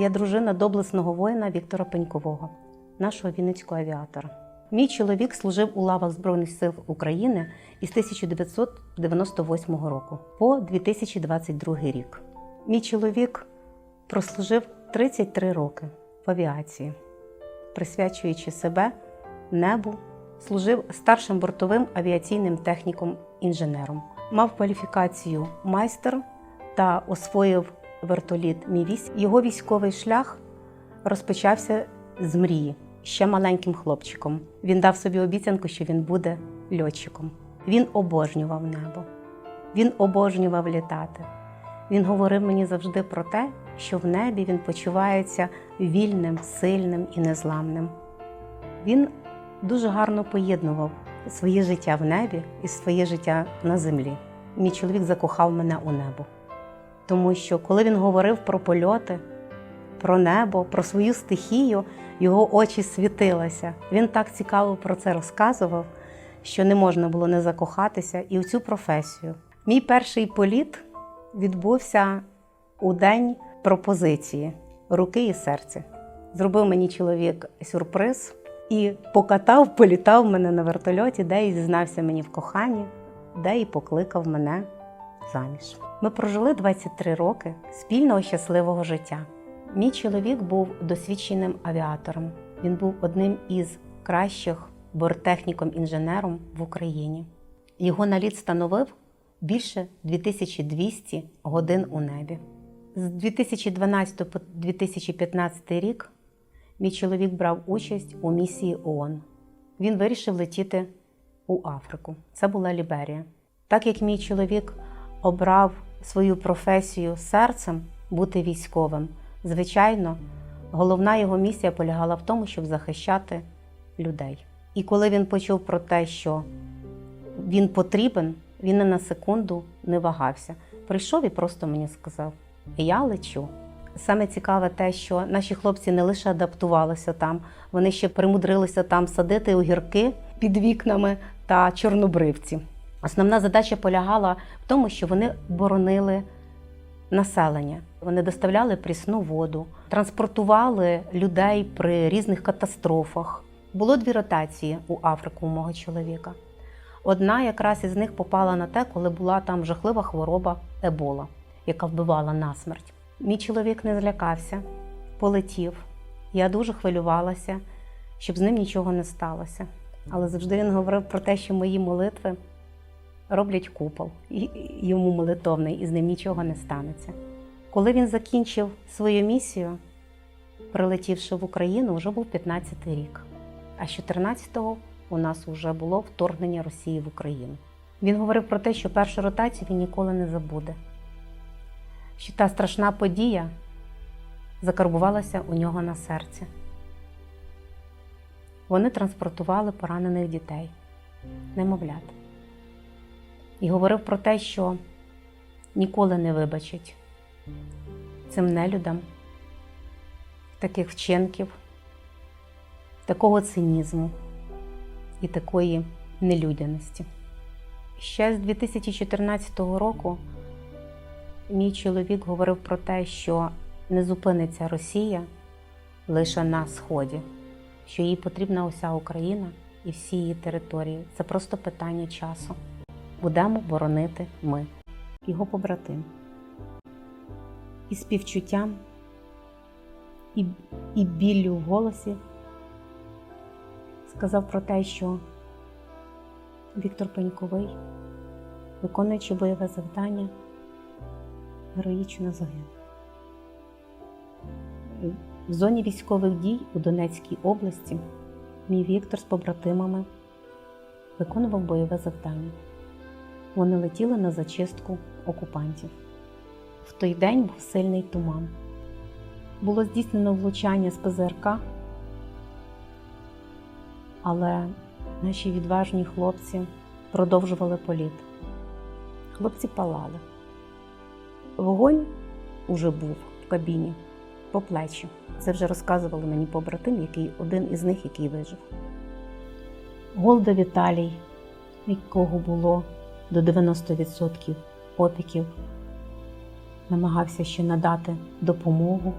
Я дружина доблесного воїна Віктора Пенькового, нашого вінницького авіатора. Мій чоловік служив у лавах Збройних сил України із 1998 року по 2022 рік. Мій чоловік прослужив 33 роки в авіації, присвячуючи себе небу, служив старшим бортовим авіаційним техніком-інженером, мав кваліфікацію майстер та освоїв вертоліт Мі-8. Його військовий шлях розпочався з мрії ще маленьким хлопчиком. Він дав собі обіцянку, що він буде льотчиком. Він обожнював небо, він обожнював літати. Він говорив мені завжди про те, що в небі він почувається вільним, сильним і незламним. Він дуже гарно поєднував своє життя в небі і своє життя на землі. Мій чоловік закохав мене у небо. Тому що коли він говорив про польоти, про небо, про свою стихію, його очі світилися. Він так цікаво про це розказував, що не можна було не закохатися і в цю професію. Мій перший політ відбувся у день пропозиції руки і серця. Зробив мені чоловік сюрприз і покатав, політав мене на вертольоті, де і зізнався мені в коханні, де і покликав мене заміж. Ми прожили 23 роки спільного щасливого життя. Мій чоловік був досвідченим авіатором. Він був одним із кращих борттехніком-інженером в Україні. Його наліт становив більше 2200 годин у небі. З 2012 по 2015 рік мій чоловік брав участь у місії ООН. Він вирішив летіти у Африку. Це була Ліберія. Так як мій чоловік обрав свою професію серцем бути військовим, звичайно, головна його місія полягала в тому, щоб захищати людей. І коли він почув про те, що він потрібен, він не на секунду не вагався. Прийшов і просто мені сказав: Я лечу. Саме цікаве те, що наші хлопці не лише адаптувалися там, вони ще примудрилися там садити огірки під вікнами та чорнобривці. Основна задача полягала в тому, що вони боронили населення. Вони доставляли прісну воду, транспортували людей при різних катастрофах. Було дві ротації у Африку у мого чоловіка. Одна якраз із них попала на те, коли була там жахлива хвороба Ебола, яка вбивала насмерть. Мій чоловік не злякався, полетів. Я дуже хвилювалася, щоб з ним нічого не сталося. Але завжди він говорив про те, що мої молитви роблять купол, йому молитовний, і з ним нічого не станеться. Коли він закінчив свою місію, прилетівши в Україну, вже був 15-й рік. А з 14-го у нас вже було вторгнення Росії в Україну. Він говорив про те, що першу ротацію він ніколи не забуде, що та страшна подія закарбувалася у нього на серці. Вони транспортували поранених дітей, немовлят. І говорив про те, що ніколи не вибачить цим нелюдам таких вчинків, такого цинізму і такої нелюдяності. Ще з 2014 року мій чоловік говорив про те, що не зупиниться Росія лише на Сході, що їй потрібна уся Україна і всі її території. Це просто питання часу. Будемо боронити ми, його побратим. І співчуттям, і, і біллю в голосі сказав про те, що Віктор Пеньковий, виконуючи бойове завдання, героїчно загинув. В зоні військових дій у Донецькій області мій Віктор з побратимами виконував бойове завдання. Вони летіли на зачистку окупантів. В той день був сильний туман. Було здійснено влучання з ПЗРК, але наші відважні хлопці продовжували політ. Хлопці палали. Вогонь уже був в кабіні по плечі. Це вже розказували мені побратим, який один із них, який вижив. Голда Віталій, якого було до 90% опіків, намагався ще надати допомогу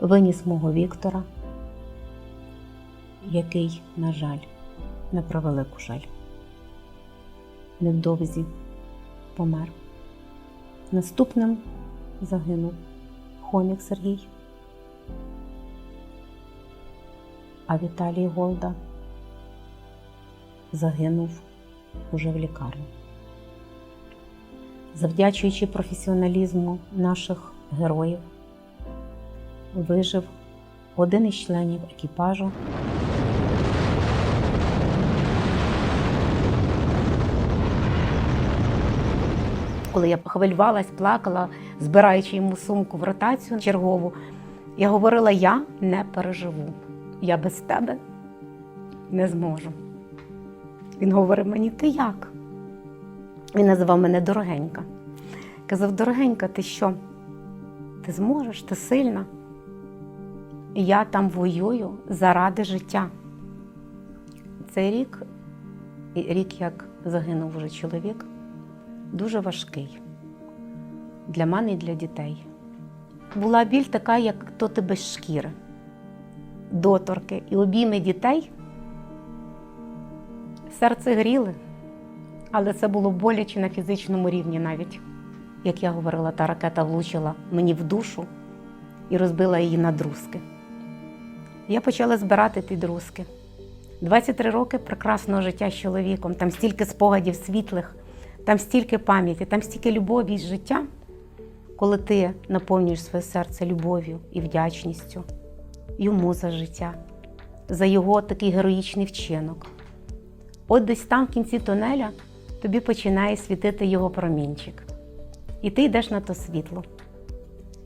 виніс мого Віктора, який, на жаль, на превелику жаль, невдовзі помер. Наступним загинув Хомік Сергій, а Віталій Голда загинув уже в лікарні. Завдячуючи професіоналізму наших героїв, вижив один із членів екіпажу. Коли я хвилювалась, плакала, збираючи йому сумку в ротацію чергову, я говорила: я не переживу, я без тебе не зможу. Він говорив мені, ти як? Він називав мене дорогенька. Казав, дорогенька, ти що? Ти зможеш, ти сильна. Я там воюю заради життя. Цей рік, рік, як загинув вже чоловік, дуже важкий для мене і для дітей. Була біль така, як то ти без шкіри, доторки і обійми дітей. Серце гріли, але це було боляче на фізичному рівні навіть. Як я говорила, та ракета влучила мені в душу і розбила її на друзки. Я почала збирати ті друзки. 23 роки прекрасного життя з чоловіком, там стільки спогадів світлих, там стільки пам'яті, там стільки любові і життя, коли ти наповнюєш своє серце любов'ю і вдячністю йому за життя, за його такий героїчний вчинок. От десь там в кінці тунеля тобі починає світити його промінчик. І ти йдеш на то світло.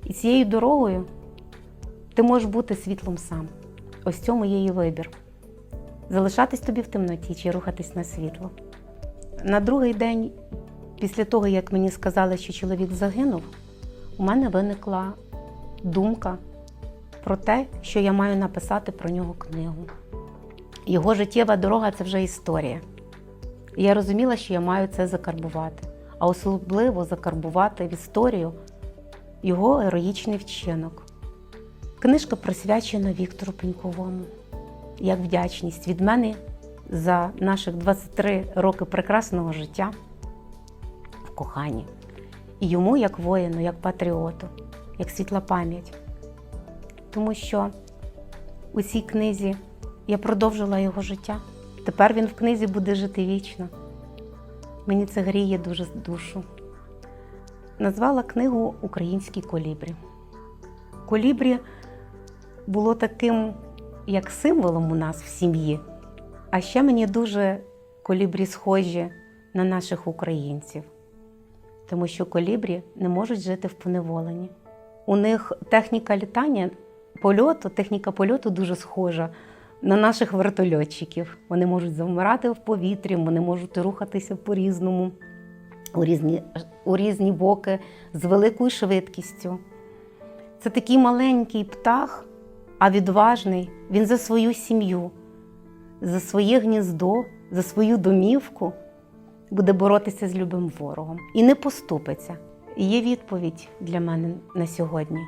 І цією дорогою ти можеш бути світлом сам. Ось цьому є і вибір. Залишатись тобі в темноті чи рухатись на світло. На другий день, після того, як мені сказали, що чоловік загинув, у мене виникла думка про те, що я маю написати про нього книгу. Його життєва дорога це вже історія. І я розуміла, що я маю це закарбувати, а особливо закарбувати в історію його героїчний вчинок. Книжка присвячена Віктору Пеньковому як вдячність від мене за наших 23 роки прекрасного життя в коханні. І йому як воїну, як патріоту, як світла пам'ять. Тому що у цій книзі я продовжила його життя. Тепер він в книзі буде жити вічно. Мені це гріє дуже душу. Назвала книгу Українські колібрі. Колібрі було таким як символом у нас в сім'ї, а ще мені дуже колібрі схожі на наших українців, тому що колібрі не можуть жити в поневоленні. У них техніка літання польоту, техніка польоту дуже схожа на наших вертольотчиків. Вони можуть завмирати в повітрі, вони можуть рухатися по-різному, у різні, у різні боки з великою швидкістю. Це такий маленький птах, а відважний. Він за свою сім'ю, за своє гніздо, за свою домівку буде боротися з любим ворогом і не поступиться. І є відповідь для мене на сьогодні: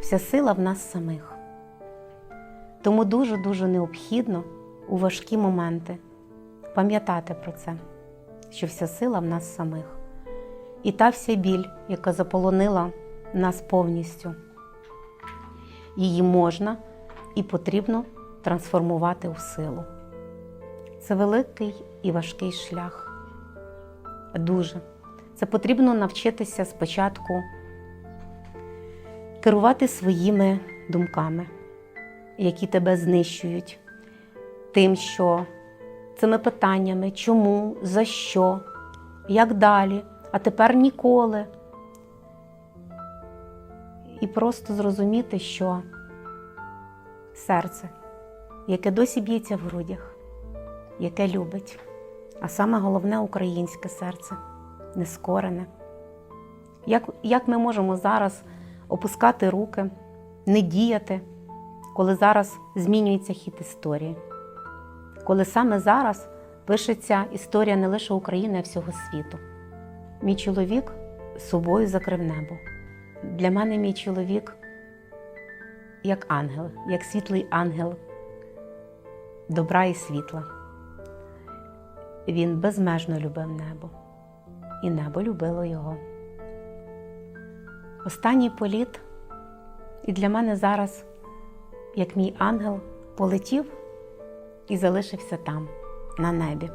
вся сила в нас самих. Тому дуже-дуже необхідно у важкі моменти пам'ятати про це, що вся сила в нас самих. І та вся біль, яка заполонила нас повністю, її можна і потрібно трансформувати у силу. Це великий і важкий шлях. Дуже. Це потрібно навчитися спочатку керувати своїми думками які тебе знищують, тим, що цими питаннями, чому, за що, як далі, а тепер ніколи. І просто зрозуміти, що серце, яке досі б'ється в грудях, яке любить, а саме головне українське серце, нескорене. Як, Як ми можемо зараз опускати руки, не діяти? Коли зараз змінюється хід історії, коли саме зараз пишеться історія не лише України, а всього світу. Мій чоловік собою закрив небо. Для мене мій чоловік як ангел, як світлий ангел добра і світла. Він безмежно любив небо, і небо любило його. Останній політ, і для мене зараз, як мій ангел, полетів і залишився там, на небі,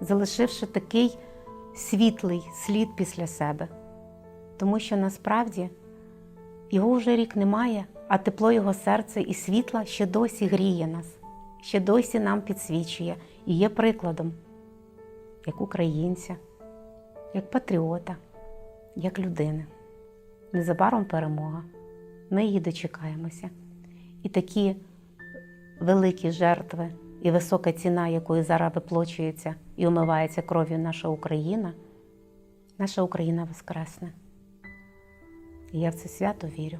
залишивши такий світлий слід після себе, тому що насправді його вже рік немає, а тепло його серця і світла ще досі гріє нас, ще досі нам підсвічує і є прикладом як українця, як патріота, як людини. Незабаром перемога. Ми її дочекаємося. І такі великі жертви і висока ціна, якою зараз виплачується і умивається кров'ю наша Україна, наша Україна воскресне. І я в це свято вірю.